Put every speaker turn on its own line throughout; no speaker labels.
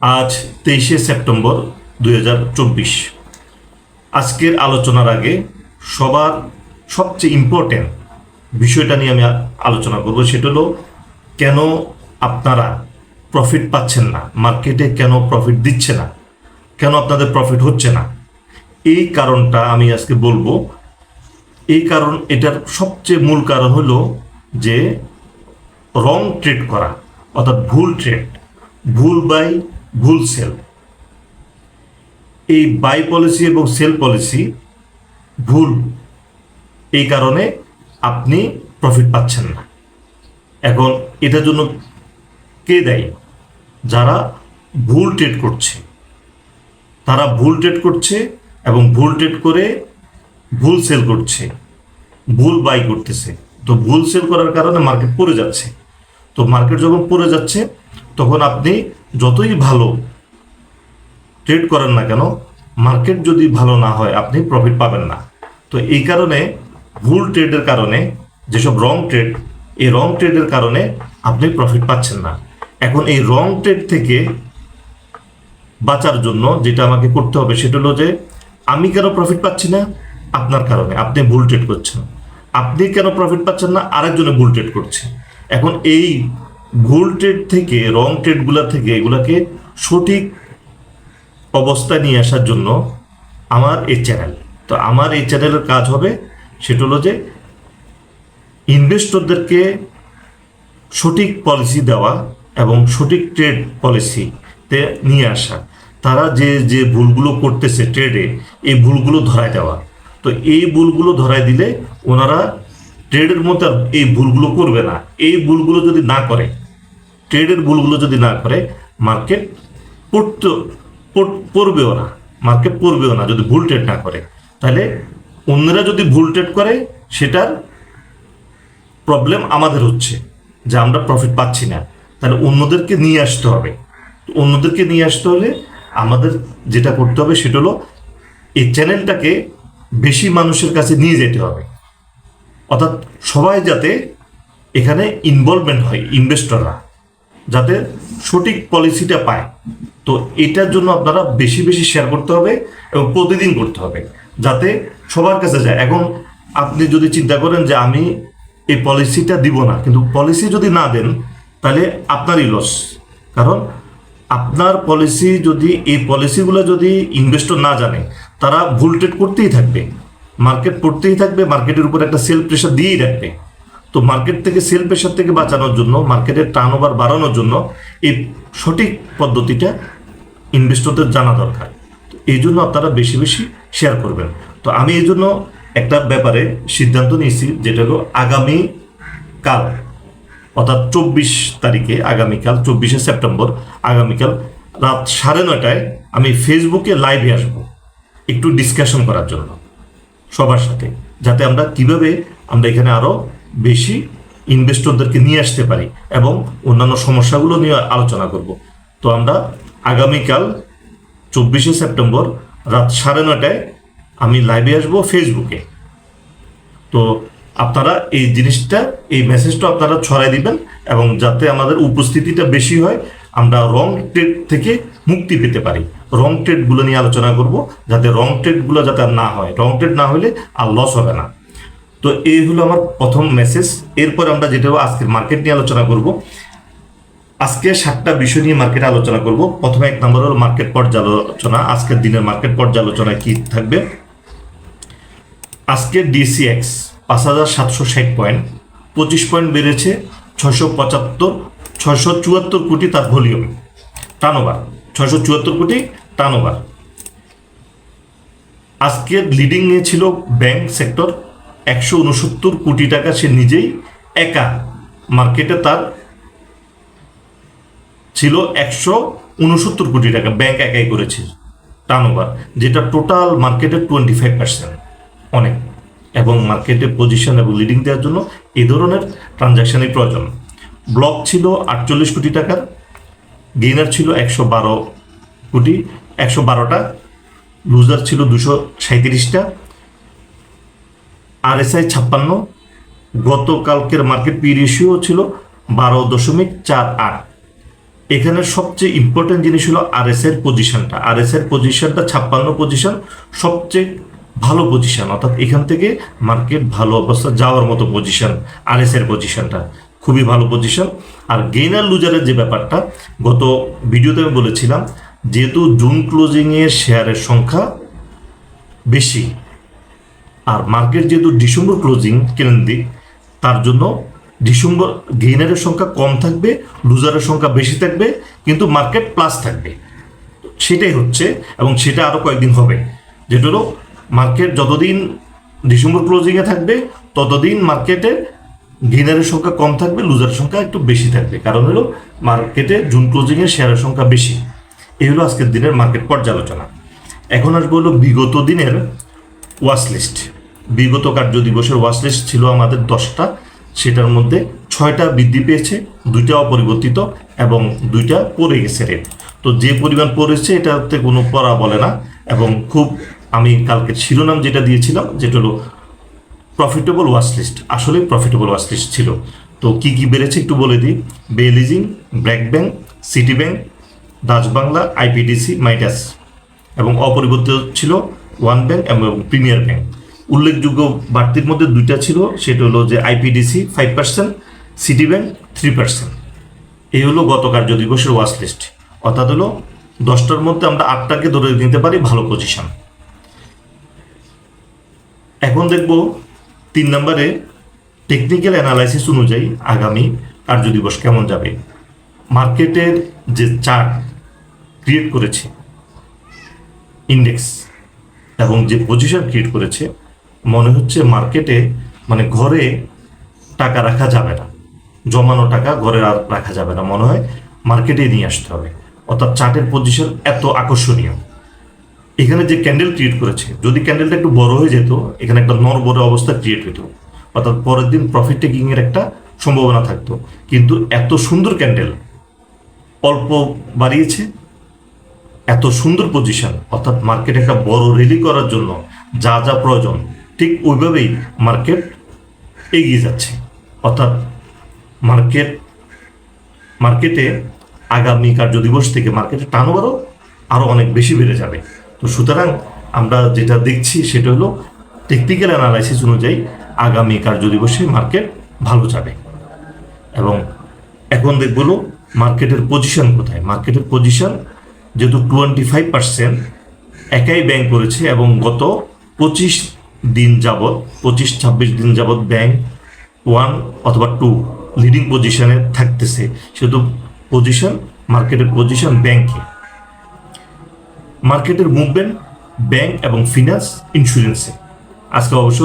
আজ তেইশে সেপ্টেম্বর দু হাজার চব্বিশ। আজকের আলোচনার আগে সবার সবচেয়ে ইম্পর্টেন্ট বিষয়টা নিয়ে আমি আলোচনা করব, সেটা হলো কেন আপনারা প্রফিট পাচ্ছেন না? মার্কেটে কেন প্রফিট দিচ্ছে না? কেন আপনাদের প্রফিট হচ্ছে না? এই কারণটা আমি আজকে বলব। এই কারণ, এটার সবচেয়ে মূল কারণ হলো যে রং ট্রেড করা, অর্থাৎ ভুল ট্রেড ভুল বাই ভুল সেল। এই বাই পলিসি এবং সেল পলিসি ভুল। এই কারণে আপনি প্রফিট পাচ্ছেন না। এখন এটার জন্য কে দেয়? যারা ভুল ট্রেড করছে। তারা ভুল ট্রেড করছে এবং ভুল ট্রেড করে ভুল সেল করছে। ভুল বাই করতেছে। তো ভুল সেল করার কারণে মার্কেট পড়ে যাচ্ছে। তো মার্কেট যখন পড়ে যাচ্ছে তখন আপনি যতই ভালো ট্রেড করেন না কেন মার্কেট যদি ভালো না হয়, আপনি প্রফিট পাবেন না। তো এই কারণে, ভুল ট্রেডের কারণে, যেসব রং ট্রেড এই রং ট্রেডের কারণে আপনি প্রফিট পাচ্ছেন না। এখন এই রং ট্রেড থেকে বাঁচার জন্য যেটা আমাকে করতে হবে, সেটা হলো যে, আমি কেন প্রফিট পাচ্ছি না? আপনার কারণে। আপনি ভুল ট্রেড করছেন। আপনি কেন প্রফিট পাচ্ছেন না? আরেকজনে ভুল ট্রেড করছে। এখন এই ভুল ট্রেড থেকে রং ট্রেডগুলা থেকে এগুলাকে সঠিক অবস্থায় নিয়ে আসার জন্য আমার এই চ্যানেল তো আমার এই চ্যানেলের কাজ হবে সেটা হলো যে ইনভেস্টরদেরকে সঠিক পলিসি দেওয়া এবং সঠিক ট্রেড পলিসিতে নিয়ে আসা। তারা যে যে ভুলগুলো করতেছে ট্রেডে এই ভুলগুলো ধরায় দেওয়া। তো এই ভুলগুলো ধরায় দিলে ওনারা ট্রেডের মধ্যে এই ভুলগুলো করবে না। এই ভুলগুলো যদি না করে ট্রেডের ভুলগুলো যদি না করে, মার্কেট পড়তে পড়বেও না। মার্কেট পড়বেও না যদি ভুল ট্রেড না করে। তাহলে অন্যরা যদি ভুল ট্রেড করে, সেটার প্রবলেম আমাদের হচ্ছে, যে আমরা প্রফিট পাচ্ছি না। তাহলে অন্যদেরকে নিয়ে আসতে হবে। অন্যদেরকে নিয়ে আসতে হলে আমাদের যেটা করতে হবে, সেটা হলো এই চ্যানেলটাকে বেশি মানুষের কাছে নিয়ে যেতে হবে। অর্থাৎ সবাই যাতে এখানে ইনভলভমেন্ট হয় ইনভেস্টররা যাতে সঠিক পলিসিটা পায়। তো এটার জন্য আপনারা বেশি বেশি শেয়ার করতে হবে এবং প্রতিদিন করতে হবে, যাতে সবার কাছে যায়। এখন আপনি যদি চিন্তা করেন যে আমি এই পলিসিটা দিব না, কিন্তু পলিসি যদি না দেন, তাহলে আপনারই লস কারণ আপনার পলিসি যদি, এই পলিসিগুলো যদি ইনভেস্টর না জানে, তারা ভুল ট্রেড করতেই থাকবে। মার্কেট পড়তেই থাকবে মার্কেটের উপর একটা সেল প্রেশার দিয়েই রাখবে। তো মার্কেট থেকে সেল প্রেশার থেকে বাঁচানোর জন্য মার্কেটের টার্ন ওভার বাড়ানোর জন্য এই সঠিক পদ্ধতিটা ইনভেস্টরদের জানা দরকার। তো এই জন্য আপনারা বেশি বেশি শেয়ার করবেন। তো আমি এই জন্য একটা ব্যাপারে সিদ্ধান্ত নিয়েছি, যেটা হলো আগামী কাল অর্থাৎ চব্বিশ তারিখে আগামীকাল, চব্বিশে সেপ্টেম্বর, আগামীকাল রাত সাড়ে নয়টায় আমি ফেসবুকে লাইভে আসব, একটু ডিসকাশন করার জন্য সবার সাথে, যাতে আমরা কীভাবে আমরা এখানে আরও বেশি ইনভেস্টরদেরকে নিয়ে আসতে পারি এবং অন্যান্য সমস্যাগুলো নিয়ে আলোচনা করব। তো আমরা আগামীকাল চব্বিশে সেপ্টেম্বর রাত সাড়ে নটায় আমি লাইভে আসব ফেসবুকে তো আপনারা এই জিনিসটা, এই মেসেজটা আপনারা ছড়াই দিবেন এবং যাতে আমাদের উপস্থিতিটা বেশি হয়, আমরা রং ট্রেড থেকে মুক্তি পেতে পারি। রং ট্রেডগুলো নিয়ে আলোচনা করব, যাতে রং ট্রেডগুলো যাতে না হয়। রং ট্রেড না হলে আর লস হবে না। তো এই হলো আমার প্রথম মেসেজ এরপর আমরা যেটা আজকের মার্কেট নিয়ে আলোচনা করব। আজকে সাতটা বিষয় নিয়ে মার্কেটে আলোচনা করব। প্রথমে এক নম্বর হলো মার্কেট পর্যালোচনা। আজকের দিনের মার্কেট পর্যালোচনায় কি থাকবে? আজকে ডিসিএক্স পাঁচ হাজার সাতশো ষাট পয়েন্ট পঁচিশ পয়েন্ট বেড়েছে ছশো পঁচাত্তর ছশো চুয়াত্তর কোটি তার ভলিউম। টার্নওভার ছশো চুয়াত্তর কোটি টার্নওভার আজকের লিডিং এ ছিল ব্যাংক সেক্টর একশো উনসত্তর কোটি টাকা সে নিজেই একা মার্কেটে তার ছিল একশো উনসত্তর কোটি টাকা ব্যাংক একাই করেছে টার্নওভার যেটা টোটাল মার্কেটের টোয়েন্টি ফাইভ পার্সেন্ট অনেক। এবং মার্কেটে পজিশন এবং লিডিং দেওয়ার জন্য এ ধরনের ট্রানজ্যাকশনের প্রয়োজন। ব্লক ছিল আটচল্লিশ কোটি টাকার গেইনার ছিল একশো বারো কোটি, একশো বারোটা লুজার ছিল দুশো সাঁত্রিশটা আরএসআই ছাপ্পান্ন, গতকালকের মার্কেট পি রেশিও ছিল বারো দশমিক চার আট। এখানে সবচেয়ে ইম্পর্টেন্ট জিনিস হলো আর এস এর পজিশনটা আর এস এর পজিশনটা ছাপ্পান্ন পজিশন সবচেয়ে ভালো পজিশন অর্থাৎ এখান থেকে মার্কেট ভালো অবস্থা যাওয়ার মতো পজিশন আর এস এর পজিশনটা খুবই ভালো পজিশন আর গেইনার লুজারের যে ব্যাপারটা, গত ভিডিওতে আমি বলেছিলাম, যেহেতু জুন ক্লোজিংয়ের শেয়ারের সংখ্যা বেশি আর মার্কেট যেহেতু ডিসেম্বর ক্লোজিং কেন্দ্রিক তার জন্য ডিসেম্বর গেইনারের সংখ্যা কম থাকবে, লুজারের সংখ্যা বেশি থাকবে, কিন্তু মার্কেট প্লাস থাকবে। সেটাই হচ্ছে এবং সেটা আরও কয়েকদিন হবে। যেটা হলো, মার্কেট যতদিন ডিসেম্বর ক্লোজিংয়ে থাকবে, ততদিন মার্কেটে গেইনারের সংখ্যা কম থাকবে, লুজারের সংখ্যা একটু বেশি থাকবে। কারণ হলো, মার্কেটে জুন ক্লোজিংয়ে শেয়ারের সংখ্যা বেশি। এই হলো আজকের দিনের মার্কেট পর্যালোচনা। এখন আসব হলো বিগত দিনের ওয়াচ লিস্ট। বিগত কার্য দিবসের ওয়াচ লিস্ট ছিল আমাদের দশটা। সেটার মধ্যে ছয়টা বৃদ্ধি পেয়েছে, দুইটা অপরিবর্তিত এবং দুইটা পড়ে গেছে রেট তো যে পরিমাণ পড়েছে এটাতে কোনো পড়া বলে না এবং খুব আমি কালকে শিরোনাম যেটা দিয়েছিলাম, যেটা হলো প্রফিটেবল ওয়াচ লিস্ট আসলে প্রফিটেবল ওয়াচ লিস্ট ছিল। তো কি কি বেড়েছে একটু বলে দিই। বেলিজিং BRAC bank City Bank Dutch Bangla IPDC Midas এবং অপরিবর্তিত ছিল ওয়ান ব্যাংক এবং প্রিমিয়ার ব্যাংক উল্লেখযোগ্য বাড়তির মধ্যে দুইটা ছিল, সেটা হলো যে IPDC five percent City Bank three percent এই হলো গত কার্য দিবসের ওয়াচ লিস্ট অর্থাৎ হলো দশটার মধ্যে আমরা আটটাকে ধরে নিতে পারি ভালো পজিশন এখন দেখব তিন নম্বরে টেকনিক্যাল অ্যানালাইসিস অনুযায়ী আগামী কার্য দিবস কেমন যাবে। মার্কেটের যে চার্ট ক্রিয়েট করেছে ইন্ডেক্স এবং যে পজিশন ক্রিয়েট করেছে মনে হচ্ছে মার্কেটে মানে ঘরে টাকা রাখা যাবে না। জমানো টাকা ঘরে আর রাখা যাবে না। মনে হয় মার্কেটে নিয়ে আসতে হবে। অর্থাৎ চার্টের পজিশন এত আকর্ষণীয়। এখানে যে ক্যান্ডেল ক্রিয়েট করেছে, যদি ক্যান্ডেলটা একটু বড় হয়ে যেত, এখানে একটা নরবরে অবস্থা ক্রিয়েট হতো অর্থাৎ পরের দিন প্রফিট টেকিং এর একটা সম্ভাবনা থাকতো। কিন্তু এত সুন্দর ক্যান্ডেল অল্প বাড়িয়েছে। এত সুন্দর পজিশন অর্থাৎ মার্কেটে একটা বড় রেলি করার জন্য যা যা প্রয়োজন ঠিক ওইভাবেই মার্কেট এগিয়ে যাচ্ছে। অর্থাৎ মার্কেট মার্কেটে আগামী কার্য দিবস থেকে মার্কেটের টার্নওভারও আরও অনেক বেশি বেড়ে যাবে। তো সুতরাং আমরা যেটা দেখছি সেটা হলো টেকনিক্যাল অ্যানালাইসিস অনুযায়ী আগামী কার্য দিবসে মার্কেট ভালো যাবে। এবং এখন দেখব মার্কেটের পজিশন কোথায়। মার্কেটের পজিশন যেহেতু টোয়েন্টি ফাইভ পার্সেন্ট একাই ব্যাংক করেছে এবং গত পঁচিশ দিন যাবৎ, পঁচিশ, ছাব্বিশ দিন যাবৎ ব্যাংক ওয়ান অথবা টু লিডিং পজিশনে থাকতেছে। সেহেতু পজিশন মার্কেটের পজিশন ব্যাংকে মার্কেটের মুভমেন্ট ব্যাংক এবং ফিনান্স ইন্স্যুরেন্সে আজকে অবশ্য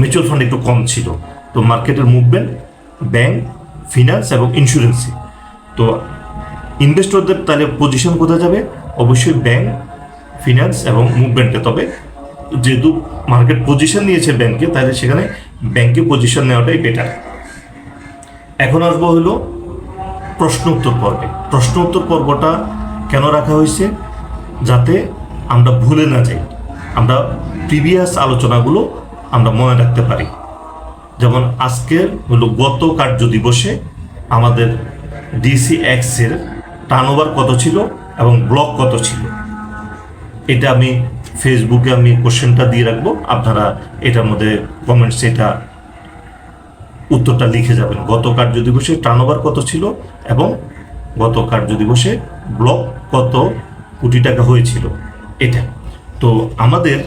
মিউচুয়াল ফান্ড একটু কম ছিল। তো মার্কেটের মুভমেন্ট ব্যাংক ফিনান্স এবং ইন্স্যুরেন্সে তো ইনভেস্টরদের তাহলে পজিশন কোথায় যাবে? অবশ্যই ব্যাংক ফিনান্স এবং মুভমেন্টে তবে যেহেতু মার্কেট পজিশন নিয়েছে ব্যাংকে তাহলে সেখানে ব্যাংকে পজিশন নেওয়াটাই বেটার এখন আসব হলো প্রশ্ন উত্তর পর্বে। প্রশ্ন উত্তর পর্বটা কেন রাখা হয়েছে? যাতে আমরা ভুলে না যাই। আমরা প্রিভিয়াস আলোচনাগুলো আমরা মনে রাখতে পারি। যেমন আজকের হলো গত কার্য দিবসে আমাদের ডিসি এক্সের টার্নওভার কত ছিল এবং ব্লক কত ছিল? এটা আমি ফেসবুকে আমি কোশ্চেনটা দিয়ে রাখব। আপনারা এটার মধ্যে কমেন্টস এটা উত্তরটা লিখে যাবেন। গত কার্য দিবসে টার্নওভার কত ছিল এবং গত কার্য দিবসে ব্লক কত কোটি টাকা হয়েছিল? এটা। তো আমাদের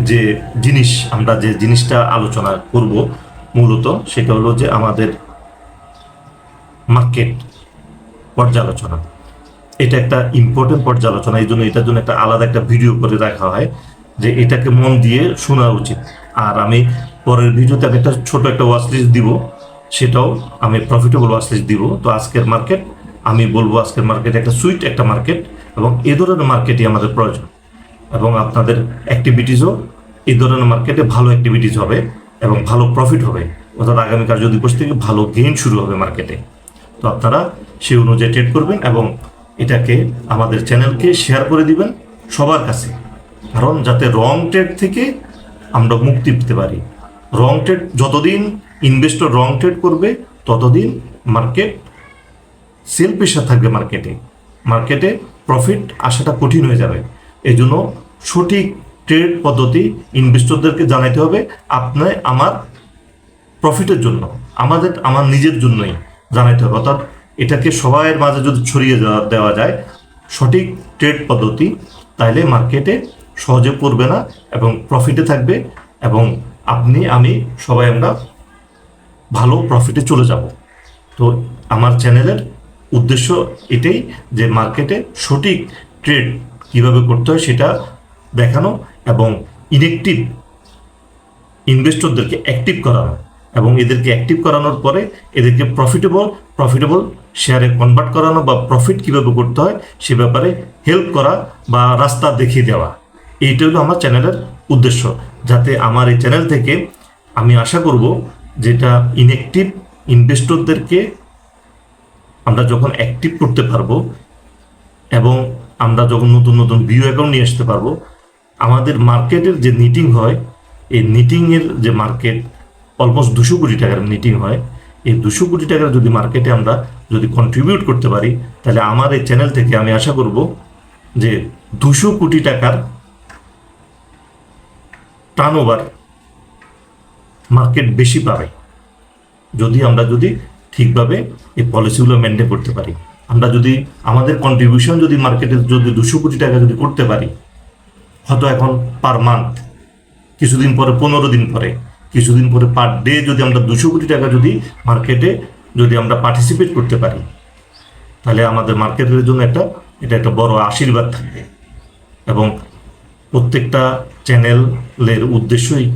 যে জিনিস, আমরা যে জিনিসটা আলোচনা করব মূলত সেটা হলো যে আমাদের মার্কেট পর্যালোচনা। এটা একটা ইম্পর্টেন্ট পর্যালোচনা এই জন্য এটার জন্য একটা আলাদা একটা ভিডিও করে রাখা হয় যে এটাকে মন দিয়ে শোনা উচিত। আর আমি পরের ভিডিওতে আমি একটা ছোট একটা ওয়াচ লিস্ট দিব, সেটাও আমি প্রফিটেবল ওয়াচ লিস্ট দিব। তো আজকের মার্কেট আমি বলব আজকের মার্কেট একটা সুইট একটা মার্কেট এবং এ ধরনের মার্কেটই আমাদের প্রয়োজন। এবং আপনাদের অ্যাক্টিভিটিসও এই ধরনের মার্কেটে ভালো অ্যাক্টিভিটিস হবে এবং ভালো প্রফিট হবে। অর্থাৎ আগামী কার্য দিবস থেকে ভালো গেইন শুরু হবে মার্কেটে তো আপনারা সেই অনুযায়ী ট্রেড করবেন এবং এটাকে আমাদের চ্যানেলকে শেয়ার করে দিবেন সবার কাছে। কারণ যাতে রং ট্রেড থেকে আমরা মুক্তি পেতে পারি। রং ট্রেড যতদিন ইনভেস্টর রং ট্রেড করবে, ততদিন মার্কেট সেল প্রেশার থাকবে মার্কেটে মার্কেটে প্রফিট আসাটা কঠিন হয়ে যাবে। এই জন্য সঠিক ট্রেড পদ্ধতি ইনভেস্টরদেরকে জানাইতে হবে আপনি আমার প্রফিটের জন্য। আমাদের, আমার নিজের জন্যই জানাইতে হবে। অর্থাৎ এটাকে সবাইয়ের মাঝে যদি ছড়িয়ে দেওয়া- যায়, সঠিক ট্রেড পদ্ধতি তাহলে মার্কেটে সহজে পড়বে না এবং প্রফিটে থাকবে এবং আপনি, আমি সবাই আমরা ভালো প্রফিটে চলে যাব। তো আমার চ্যানেলের উদ্দেশ্য এটাই যে মার্কেটে সঠিক ট্রেড কীভাবে করতে হয় সেটা দেখানো এবং ইনেকটিভ ইনভেস্টরদেরকে অ্যাক্টিভ করানো। এবং এদেরকে অ্যাক্টিভ করানোর পরে এদেরকে প্রফিটেবল প্রফিটেবল শেয়ারে কনভার্ট করানো বা প্রফিট কীভাবে করতে হয় সে ব্যাপারে হেল্প করা বা রাস্তা দেখিয়ে দেওয়া। এইটা হলো আমার চ্যানেলের উদ্দেশ্য। যাতে আমার এই চ্যানেল থেকে আমি আশা করব যেটা ইনঅ্যাক্টিভ ইনভেস্টরদেরকে আমরা যখন অ্যাক্টিভ করতে পারব এবং আমরা যখন নতুন নতুন ভিউ অ্যাকাউন্ট নিয়ে আসতে পারব, আমাদের মার্কেটের যে নিটিং হয়, এই নিটিংয়ের যে মার্কেট অলমোস্ট দুশো কোটি টাকার নিটিং হয়। এই দুশো কোটি টাকার যদি মার্কেটে আমরা যদি কন্ট্রিবিউট করতে পারি, তাহলে আমার এই চ্যানেল থেকে আমি আশা করব যে দুশো কোটি টাকার টার্ন ওভার মার্কেট বেশি পাবে। যদি আমরা যদি ঠিকভাবে এই পলিসিগুলো মেনটেন করতে পারি। আমরা যদি আমাদের কন্ট্রিবিউশন যদি মার্কেটে যদি দুশো কোটি টাকা যদি করতে পারি, হয়তো এখন পার মান্থ কিছুদিন পরে পনেরো দিন পরে কিছুদিন পরে পার ডে যদি আমরা দুশো কোটি টাকা যদি মার্কেটে যদি আমরা পার্টিসিপেট করতে পারি, তাহলে আমাদের মার্কেটের জন্য একটা, এটা একটা বড় আশীর্বাদ থাকবে। এবং প্রত্যেকটা চ্যানেলের উদ্দেশ্যই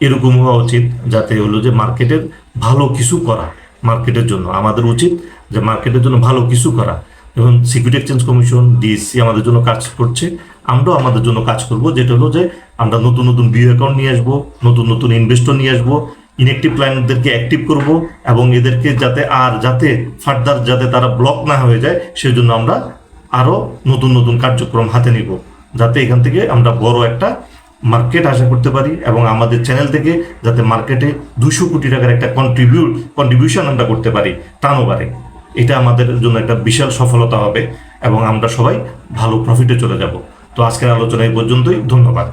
এরকম হওয়া উচিত, যাতে হলো যে মার্কেটের ভালো কিছু করা মার্কেটের জন্য। আমাদের উচিত যে মার্কেটের জন্য ভালো কিছু করা। এবং সিকিউরিটি এক্সচেঞ্জ কমিশন ডিএসসি আমাদের জন্য কাজ করছে। আমরাও আমাদের জন্য কাজ করব, যেটা হলো যে আমরা নতুন নতুন বিউ অ্যাকাউন্ট নিয়ে আসব, নতুন নতুন ইনভেস্টর নিয়ে আসব ইনঅ্যাক্টিভ ক্লায়েন্টদেরকে অ্যাক্টিভ করব এবং এদেরকে যাতে আর যাতে ফার্দার যাতে তারা ব্লক না হয়ে যায়, সেজন্য আমরা আরও নতুন নতুন কার্যক্রম হাতে নিব। যাতে এখান থেকে আমরা বড় একটা মার্কেট আশা করতে পারি এবং আমাদের চ্যানেল থেকে যাতে মার্কেটে দুশো কোটি টাকার একটা কন্ট্রিবিউট কন্ট্রিবিউশন আমরা করতে পারি টার্নওভারে এটা আমাদের জন্য একটা বিশাল সফলতা হবে এবং আমরা সবাই ভালো প্রফিটে চলে যাব। তো আজকের আলোচনা এই পর্যন্তই ধন্যবাদ।